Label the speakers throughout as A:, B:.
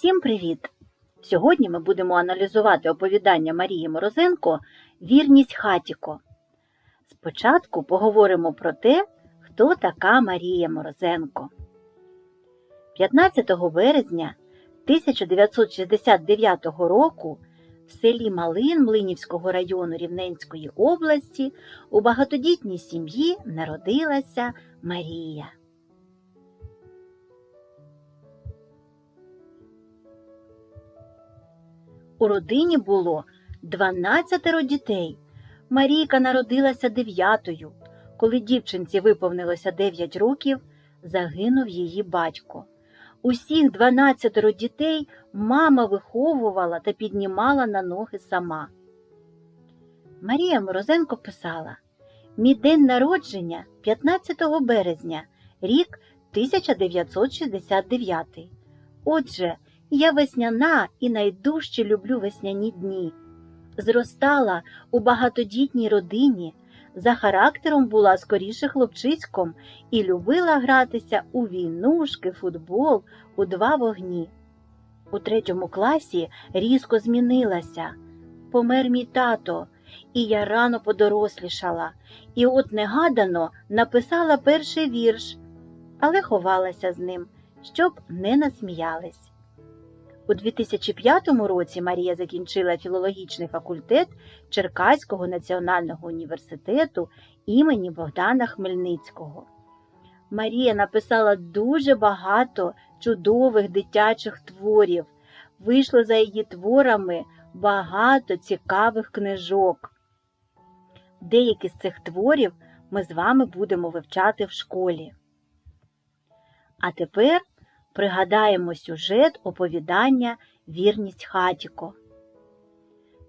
A: Усім привіт! Сьогодні ми будемо аналізувати оповідання Марії Морозенко Вірність Хатіко. Спочатку поговоримо про те, хто така Марія Морозенко. 15 березня 1969 року в селі Малин Млинівського району Рівненської області у багатодітній сім'ї народилася Марія. У родині було 12 дітей. Марійка народилася дев'ятою. Коли дівчинці виповнилося 9 років, загинув її батько. Усіх 12 дітей мама виховувала та піднімала на ноги сама. Марія Морозенко писала Мій день народження 15 березня, рік 1969. Отже, я весняна і найдужче люблю весняні дні. Зростала у багатодітній родині, за характером була скоріше хлопчиськом і любила гратися у війнушки, футбол, у два вогні. У третьому класі різко змінилася. Помер мій тато, і я рано подорослішала, і от негадано написала перший вірш, але ховалася з ним, щоб не насміялись. У 2005 році Марія закінчила філологічний факультет Черкаського національного університету імені Богдана Хмельницького. Марія написала дуже багато чудових дитячих творів. Вийшло за її творами багато цікавих книжок. Деякі з цих творів ми з вами будемо вивчати в школі. А тепер пригадаємо сюжет оповідання Вірність Хатіко.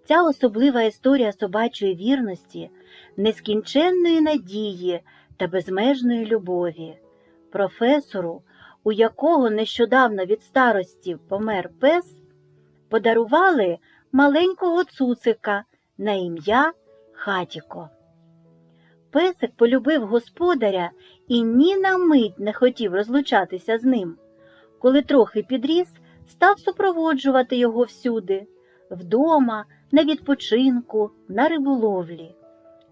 A: Ця особлива історія собачої вірності, нескінченної надії та безмежної любові, професору, у якого нещодавно від старості помер пес, подарували маленького цуцика на ім'я Хатіко. Песик полюбив господаря і ні на мить не хотів розлучатися з ним коли трохи підріс, став супроводжувати його всюди вдома, на відпочинку, на риболовлі.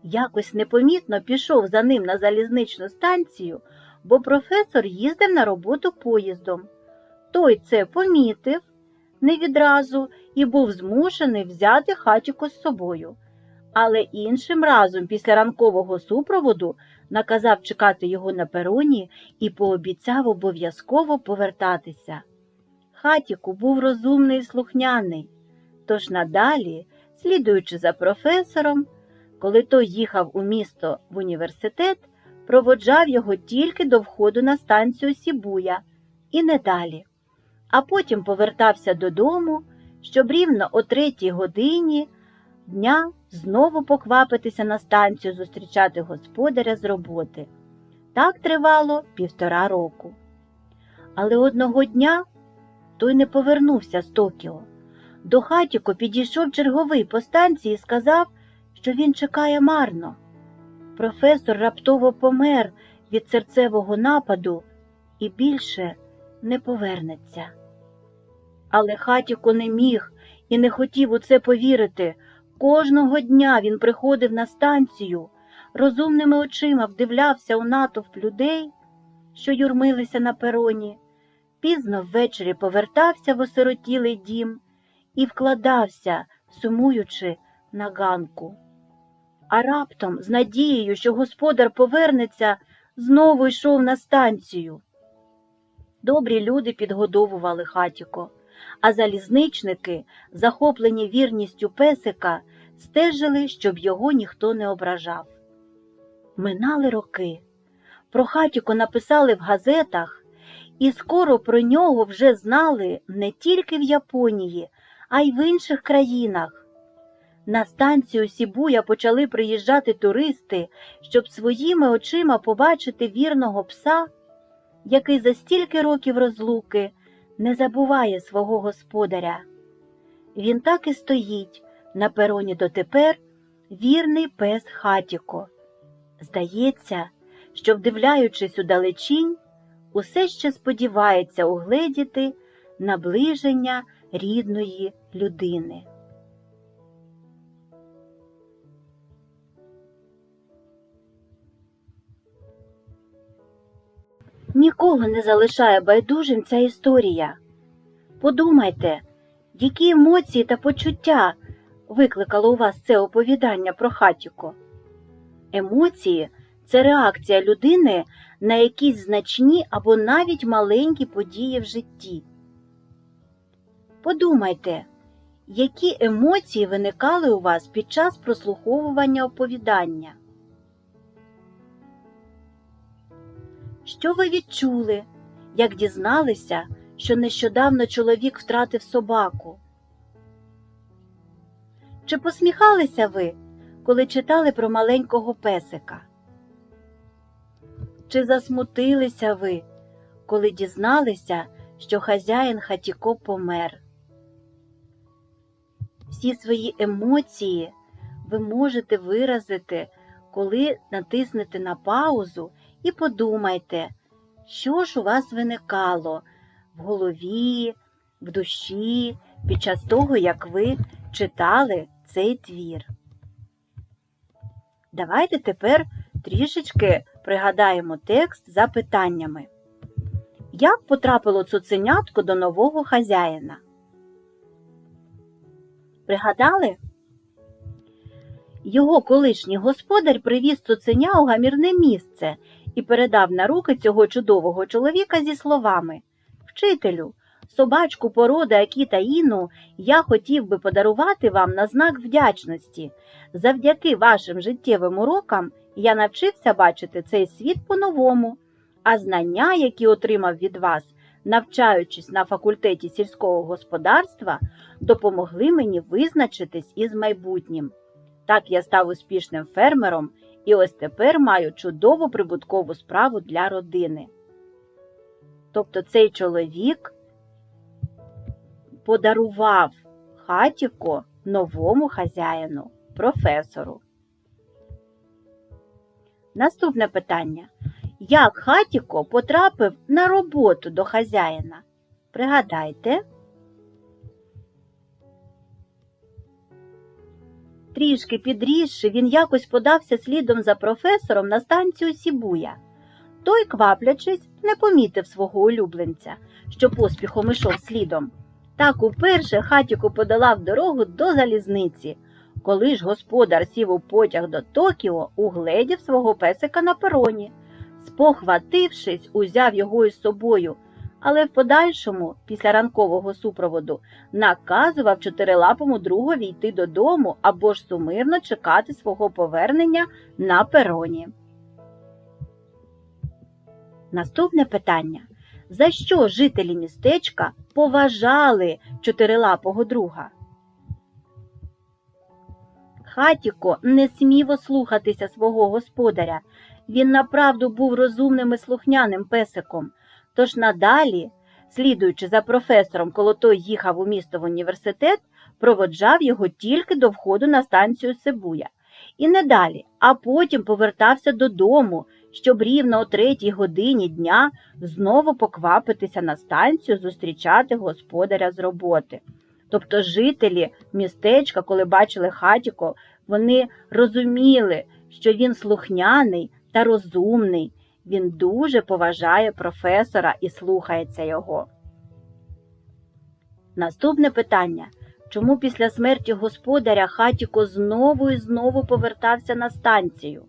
A: Якось непомітно пішов за ним на залізничну станцію, бо професор їздив на роботу поїздом. Той це помітив не відразу і був змушений взяти хатіко з собою. Але іншим разом, після ранкового супроводу, наказав чекати його на пероні і пообіцяв обов'язково повертатися. Хатіку був розумний і слухняний, тож надалі, слідуючи за професором, коли той їхав у місто в університет, проводжав його тільки до входу на станцію Сібуя і не далі, а потім повертався додому, щоб рівно о третій годині дня знову поквапитися на станцію зустрічати господаря з роботи. Так тривало півтора року. Але одного дня той не повернувся з Токіо. До хатіко підійшов черговий по станції і сказав, що він чекає марно. Професор раптово помер від серцевого нападу і більше не повернеться. Але хатіко не міг і не хотів у це повірити. Кожного дня він приходив на станцію, розумними очима вдивлявся у натовп людей, що юрмилися на пероні, пізно ввечері повертався в осиротілий дім і вкладався, сумуючи на ганку. А раптом, з надією, що господар повернеться, знову йшов на станцію. Добрі люди підгодовували хатіко а залізничники, захоплені вірністю песика, стежили, щоб його ніхто не ображав. Минали роки. Про хатіко написали в газетах, і скоро про нього вже знали не тільки в Японії, а й в інших країнах. На станцію Сібуя почали приїжджати туристи, щоб своїми очима побачити вірного пса, який за стільки років розлуки не забуває свого господаря. Він так і стоїть на пероні дотепер вірний пес хатіко. Здається, що, вдивляючись у далечінь, усе ще сподівається угледіти наближення рідної людини. Нікого не залишає байдужим ця історія. Подумайте, які емоції та почуття викликало у вас це оповідання про хатіко? Емоції це реакція людини на якісь значні або навіть маленькі події в житті. Подумайте, які емоції виникали у вас під час прослуховування оповідання? Що ви відчули, як дізналися, що нещодавно чоловік втратив собаку? Чи посміхалися ви, коли читали про маленького песика? Чи засмутилися ви, коли дізналися, що хазяїн хатіко помер? Всі свої емоції ви можете виразити, коли натиснете на паузу і подумайте, що ж у вас виникало в голові, в душі під час того, як ви читали цей твір. Давайте тепер трішечки пригадаємо текст за питаннями. Як потрапило цуценятко до нового хазяїна? Пригадали? Його колишній господар привіз цуценя у гамірне місце і передав на руки цього чудового чоловіка зі словами Вчителю, собачку породи Акіта Іну я хотів би подарувати вам на знак вдячності. Завдяки вашим життєвим урокам я навчився бачити цей світ по-новому, а знання, які отримав від вас, навчаючись на факультеті сільського господарства, допомогли мені визначитись із майбутнім. Так я став успішним фермером і ось тепер маю чудову прибуткову справу для родини. Тобто цей чоловік подарував хатіко новому хазяїну, професору. Наступне питання. Як хатіко потрапив на роботу до хазяїна? Пригадайте. Трішки підрісши, він якось подався слідом за професором на станцію Сібуя. Той, кваплячись, не помітив свого улюбленця, що поспіхом ішов слідом. Так уперше хатіку подолав дорогу до залізниці. Коли ж господар сів у потяг до Токіо, угледів свого песика на пероні. Спохватившись, узяв його із собою, але в подальшому, після ранкового супроводу, наказував чотирилапому другові йти додому або ж сумирно чекати свого повернення на пероні. Наступне питання. За що жителі містечка поважали чотирилапого друга? Хатіко не смів ослухатися свого господаря. Він направду був розумним і слухняним песиком. Тож надалі, слідуючи за професором, коли той їхав у місто в університет, проводжав його тільки до входу на станцію Сибуя. І не далі, а потім повертався додому, щоб рівно о третій годині дня знову поквапитися на станцію зустрічати господаря з роботи. Тобто жителі містечка, коли бачили хатіко, вони розуміли, що він слухняний та розумний, він дуже поважає професора і слухається його. Наступне питання. Чому після смерті господаря хатіко знову і знову повертався на станцію?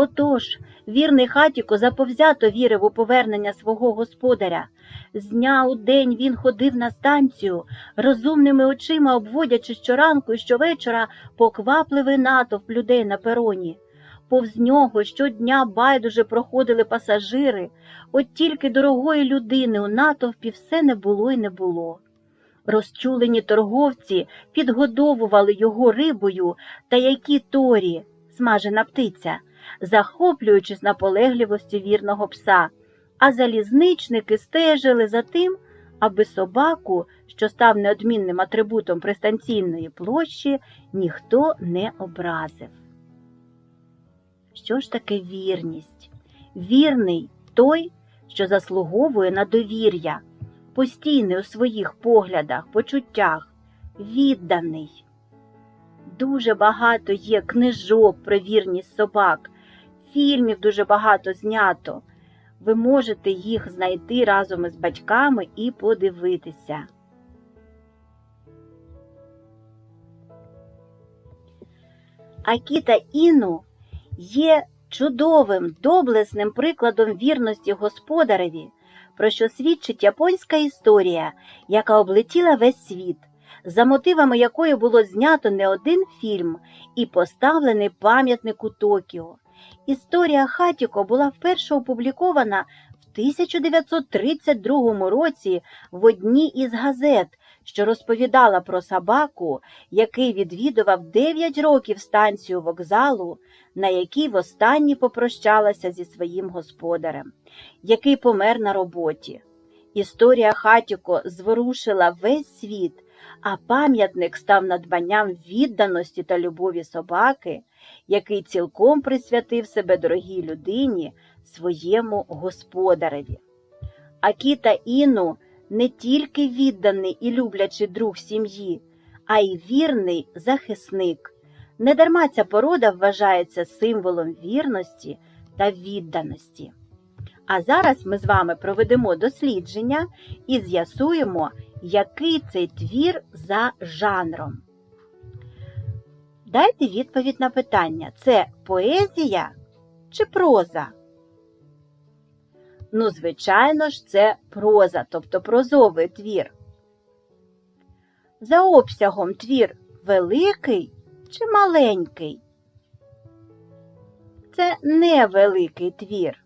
A: Отож, вірний хатіко заповзято вірив у повернення свого господаря. З дня у день він ходив на станцію, розумними очима обводячи щоранку і щовечора поквапливий натовп людей на пероні. Повз нього щодня байдуже проходили пасажири, от тільки дорогої людини у натовпі все не було й не було. Розчулені торговці підгодовували його рибою та які торі, смажена птиця, захоплюючись наполегливості вірного пса, а залізничники стежили за тим, аби собаку, що став неодмінним атрибутом пристанційної площі, ніхто не образив. Що ж таке вірність? Вірний той, що заслуговує на довір'я, постійний у своїх поглядах, почуттях, відданий. Дуже багато є книжок про вірність собак, фільмів дуже багато знято. Ви можете їх знайти разом із батьками і подивитися. Акіта Іну є чудовим, доблесним прикладом вірності господареві, про що свідчить японська історія, яка облетіла весь світ, за мотивами якої було знято не один фільм і поставлений пам'ятник у Токіо. Історія Хатіко була вперше опублікована в 1932 році в одній із газет, що розповідала про собаку, який відвідував 9 років станцію вокзалу, на якій востаннє попрощалася зі своїм господарем, який помер на роботі. Історія Хатіко зворушила весь світ, а пам'ятник став надбанням відданості та любові собаки, який цілком присвятив себе дорогій людині, своєму господареві. Акіта Іну не тільки відданий і люблячий друг сім'ї, а й вірний захисник. Недарма ця порода вважається символом вірності та відданості. А зараз ми з вами проведемо дослідження і з'ясуємо, який цей твір за жанром. Дайте відповідь на питання: це поезія чи проза? Ну, звичайно ж, це проза, тобто прозовий твір. За обсягом твір великий чи маленький? Це невеликий твір.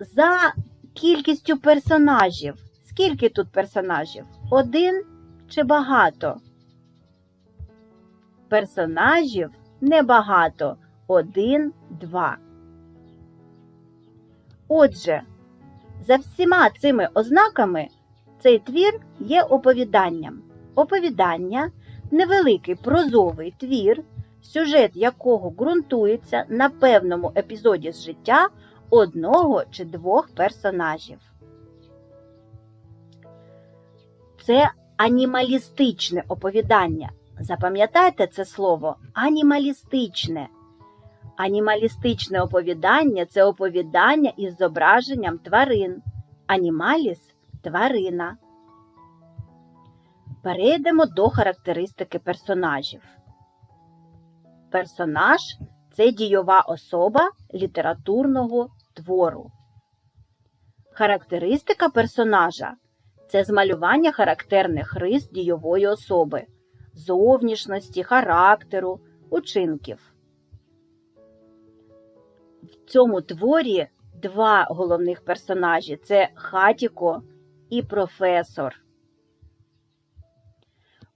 A: За кількістю персонажів. Скільки тут персонажів? Один чи багато? Персонажів небагато. Один, два. Отже, за всіма цими ознаками цей твір є оповіданням. Оповідання невеликий прозовий твір, сюжет якого ґрунтується на певному епізоді з життя одного чи двох персонажів. Це анімалістичне оповідання. Запам'ятайте це слово анімалістичне. Анімалістичне оповідання це оповідання із зображенням тварин. Анімаліс тварина. Перейдемо до характеристики персонажів. Персонаж це дійова особа літературного твору. Характеристика персонажа це змалювання характерних рис дійової особи, зовнішності, характеру, учинків. В цьому творі два головних персонажі це Хатіко і професор.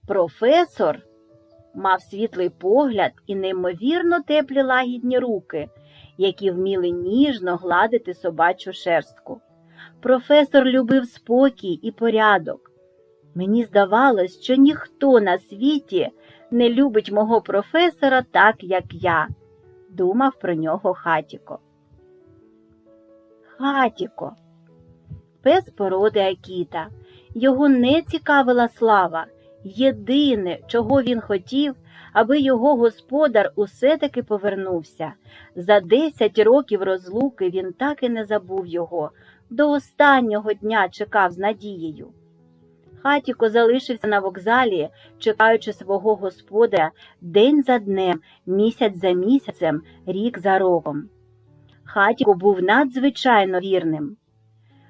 A: Професор мав світлий погляд і неймовірно теплі лагідні руки, які вміли ніжно гладити собачу шерстку. Професор любив спокій і порядок. Мені здавалось, що ніхто на світі не любить мого професора так, як я, думав про нього Хатіко. Хатіко, пес породи Акіта. Його не цікавила слава. Єдине, чого він хотів, аби його господар усе таки повернувся. За десять років розлуки він так і не забув його, до останнього дня чекав з надією. Хатіко залишився на вокзалі, чекаючи свого господаря день за днем, місяць за місяцем, рік за роком. Хатіко був надзвичайно вірним.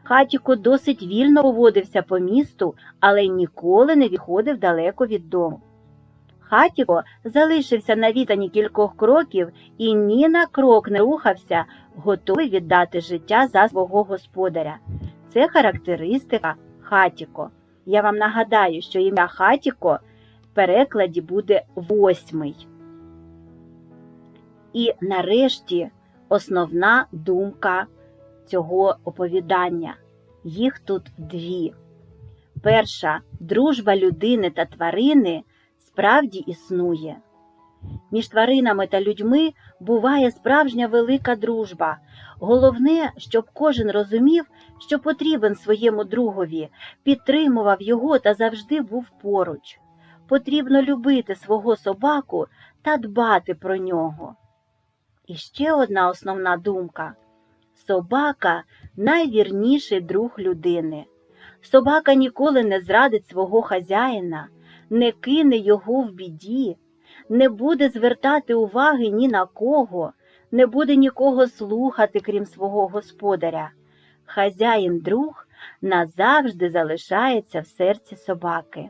A: Хатіко досить вільно поводився по місту, але ніколи не відходив далеко від дому. Хатіко залишився на відстані кількох кроків і ні на крок не рухався, готовий віддати життя за свого господаря. Це характеристика Хатіко. Я вам нагадаю, що ім'я Хатіко в перекладі буде восьмий. І нарешті основна думка цього оповідання. Їх тут дві. Перша дружба людини та тварини справді існує. Між тваринами та людьми буває справжня велика дружба. Головне, щоб кожен розумів, що потрібен своєму другові, підтримував його та завжди був поруч. Потрібно любити свого собаку та дбати про нього. І ще одна основна думка. Собака найвірніший друг людини. Собака ніколи не зрадить свого хазяїна, не кине його в біді, не буде звертати уваги ні на кого, не буде нікого слухати, крім свого господаря. Хазяїн друг назавжди залишається в серці собаки.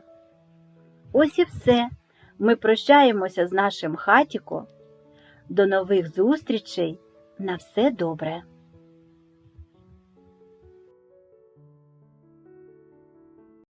A: Ось і все. Ми прощаємося з нашим хатіко. До нових зустрічей. На все добре.